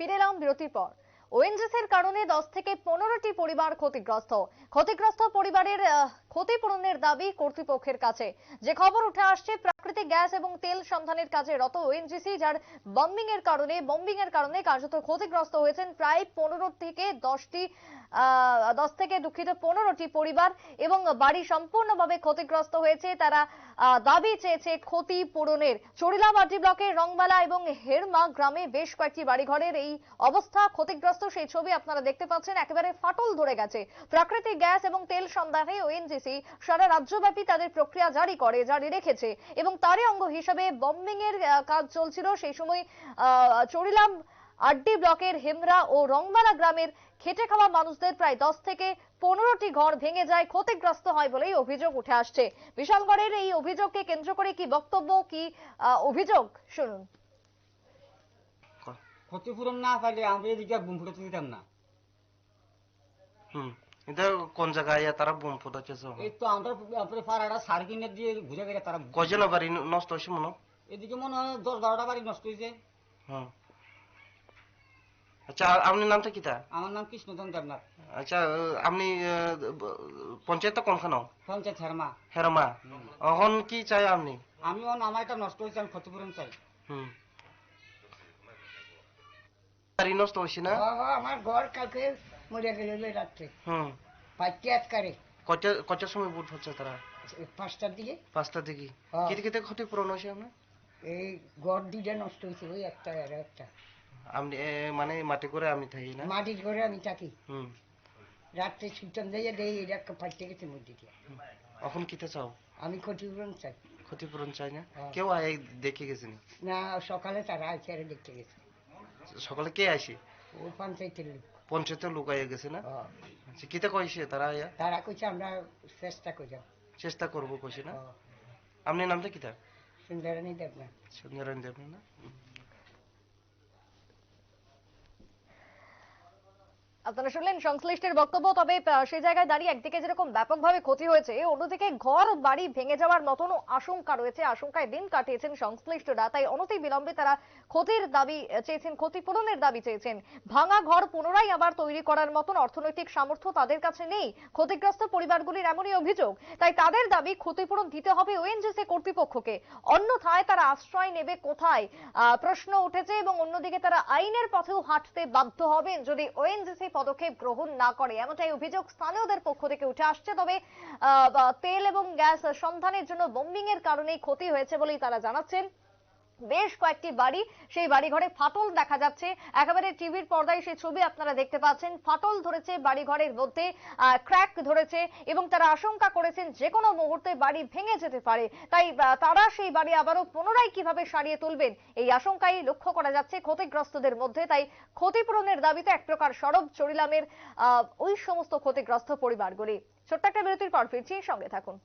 ফিরে এলাম বিরতির পর। ওএনজিসির কারণে দশ থেকে পনেরোটি পরিবার ক্ষতিগ্রস্ত। ক্ষতিগ্রস্ত পরিবারের ক্ষতিপূরণের দাবি কর্তৃপক্ষের কাছে। যে খবর উঠে আসছে, প্রাকৃতিক গ্যাস এবং তেল সন্ধানের কাজে রত ওএনজিসি যার বম্বিং এর কারণে বম্বিং এর কারণে কার্যত ক্ষতিগ্রস্ত হয়েছেন প্রায় পনেরো থেকে দশটি দশ থেকে দুঃখিত পনেরোটি পরিবার এবং বাড়ি সম্পূর্ণভাবে ক্ষতিগ্রস্ত হয়েছে। তারা দাবি চেয়েছে ক্ষতি পূরণের চড়িলাবাটি ব্লকের রংবালা এবং হেরমা গ্রামে বেশ কয়েকটি বাড়িঘরের এই অবস্থা ক্ষতিগ্রস্ত। সেই ছবি আপনারা দেখতে পাচ্ছেন, একেবারে ফাটল ধরে গেছে। প্রাকৃতিক গ্যাস এবং তেল সন্ধানে ওএনজিসি সারা রাজ্যব্যাপী তাদের প্রক্রিয়া জারি করে জারি রেখেছে এবং তারই অঙ্গ হিসাবে বম্বিং এর কাজ চলছিল। সেই সময় চড়িলাম আড্ডি ব্লকের হেমরা ও রংবালা গ্রামের খেটে খাওয়া মানুষদের প্রায় দশ থেকে পনেরোটি ঘর ভেঙে যায় ক্ষতিগ্রস্ত হয় বলেই অভিযোগ উঠে আসছে। বিশালগড়ের এই অভিযোগকে কেন্দ্র করে কি বক্তব্য কি আহ, অভিযোগ? শুনুন। ক্ষতিপূরণ না পাইলে আমরা এদিকে বুম ফুটাতে দিতাম না। হুম। এটা কোন জায়গায় তারা বোম ফুটাচ্ছে এই তো আমরা আপনার পাড়াটা সার কিনে দিয়ে ঘুরে গেলে তারা কজন বাড়ি নষ্ট হয়েছে মনে এদিকে মনে হয় দশ বারোটা বাড়ি নষ্ট হয়েছে। হুম আচ্ছা আপনার নামটা কিতা আমার নাম কৃষ্ণচন্দ্র দেবনাথ। আচ্ছা আপনি পঞ্চায়েত কোনখান? পঞ্চায়েত হেরমা। হেরমা। এখন কি চাই আপনি? আমি আমার এটা নষ্ট হয়েছে আমি ক্ষতিপূরণ চাই। হুম। বাড়ি নষ্ট হয়েছে না? বাবা আমার ঘর কালকে মরে গেল রাত্রে। হুম। পাঁচটি আজকারে। কয়টা কয়টার সময় বুট হচ্ছে তারা? পাঁচটার দিকে। পাঁচটা দিকে। কেটে কেটে ক্ষতিপূরণ হয়েছে আপনার? এই ঘর দুইটা নষ্ট হয়েছে ওই একটা আর একটা। আপনি এ, মানে মাটি করে আমি থাকি না? মাটির ঘরে আমি থাকি। হুম। রাত্রে ছুটান দিয়ে দেই এটা পাঁচটে গেছে মধ্যে দিয়ে। এখন কিতে চাও? আমি ক্ষতিপূরণ চাই। ক্ষতিপূরণ চাই না। কেউ দেখে গেছেনি না? সকালে তারা আছে আর দেখতে গেছে। সকালে কে আসে? ও পঞ্চায়েতের লোক। পঞ্চায়েতের লোক আইয়া গেছে না। আচ্ছা কিতা কইছে তারা আইয়া তারা কইছে আমরা চেষ্টা করি চেষ্টা করব কইছে না? আপনি নামটা কিতা? সুন্দরানী দেব না। সুন্দরায়ণ দেব না? আপনারা শুনলেন সংশ্লিষ্টের বক্তব্য, তবে সেই জায়গায় দাঁড়িয়ে একদিকে যেরকম ব্যাপকভাবে ক্ষতি হয়েছে, অন্যদিকে ঘর বাড়ি ভেঙে যাওয়ার মতনও আশঙ্কা রয়েছে, আশঙ্কায় দিন কাটিয়েছেন সংশ্লিষ্টরা। তাই অনতি বিলম্বে তারা ক্ষতির দাবি চেয়েছেন, ক্ষতিপূরণের দাবি চেয়েছেন। ভাঙা ঘর পুনরায় আবার তৈরি করার মতন অর্থনৈতিক সামর্থ্য তাদের কাছে নেই। ক্ষতিগ্রস্ত পরিবারগুলির এমনই অভিযোগ। তাই তাদের দাবি ক্ষতিপূরণ দিতে হবে ওএনজিসি কর্তৃপক্ষকে। অন্যথায় তারা আশ্রয় নেবে কোথায়? প্রশ্ন উঠেছে এবং অন্যদিকে তারা আইনের পথেও হাঁটতে বাধ্য হবেন। যদি ওএনজিসি পদক্ষেপ গ্রহণ না করে। এমনটাই অভিযোগ স্থানীয়দের পক্ষ থেকে উঠে আসছে। তবে তেল এবং গ্যাস সন্ধানের জন্য বোম্বিং এর কারণে ক্ষতি হয়েছে বলেই তারা জানাচ্ছেন। বেশ কয়েকটি বাড়ি, সেই বাড়ি ঘরে ফাটল দেখা যাচ্ছে। একেবারে টিভির পর্দায় সেই ছবি আপনারা দেখতে পাচ্ছেন। ফাটল ধরেছে বাড়ি ঘরের মধ্যে ক্র্যাক ধরেছে এবং তারা আশঙ্কা করেছেন যে কোনো মুহূর্তে বাড়ি ভেঙে যেতে পারে। তাই তারা সেই বাড়ি আবারও পুনরায় কীভাবে সারিয়ে তুলবেন, এই আশঙ্কাই লক্ষ্য করা যাচ্ছে ক্ষতিগ্রস্তদের মধ্যে। তাই ক্ষতিপূরণের দাবিতে এক প্রকার সরব চরিলামের ওই সমস্ত ক্ষতিগ্রস্ত পরিবারগুলি। ছোট্ট একটা বিরতির পর ফিরছি, সঙ্গে থাকুন।